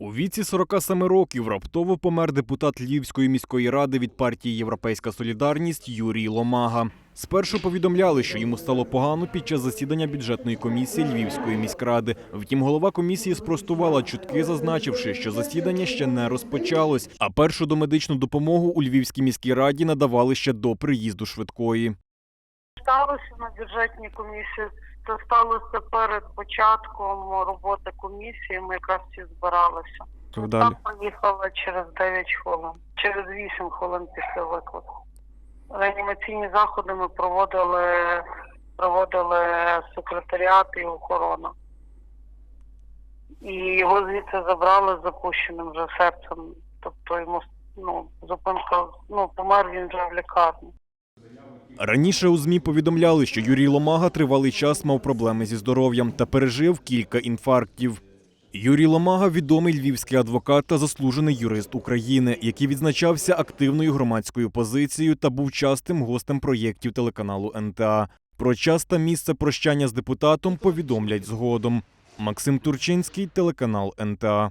У віці 47 років раптово помер депутат Львівської міської ради від партії Європейська Солідарність Юрій Ломага. Спершу повідомляли, що йому стало погано під час засідання бюджетної комісії Львівської міськради. Втім, голова комісії спростувала чутки, зазначивши, що засідання ще не розпочалось, а першу домедичну допомогу у Львівській міській раді надавали ще до приїзду швидкої. Сталося на бюджетній комісії. Це сталося перед початком роботи комісії. Ми якраз всі збиралися. Там поїхала через 9 хвилин, через 8 хвилин після виклику. Реанімаційні заходи ми проводили, проводили секретаріат і охорона. І його звідси забрали з запущеним вже серцем. Тобто йому ну, зупинка, ну, помер він вже в лікарні. Раніше у ЗМІ повідомляли, що Юрій Ломага тривалий час мав проблеми зі здоров'ям та пережив кілька інфарктів. Юрій Ломага відомий львівський адвокат та заслужений юрист України, який відзначався активною громадською позицією та був частим гостем проєктів телеканалу НТА. Про час та місце прощання з депутатом повідомлять згодом. Максим Турчинський, телеканал НТА.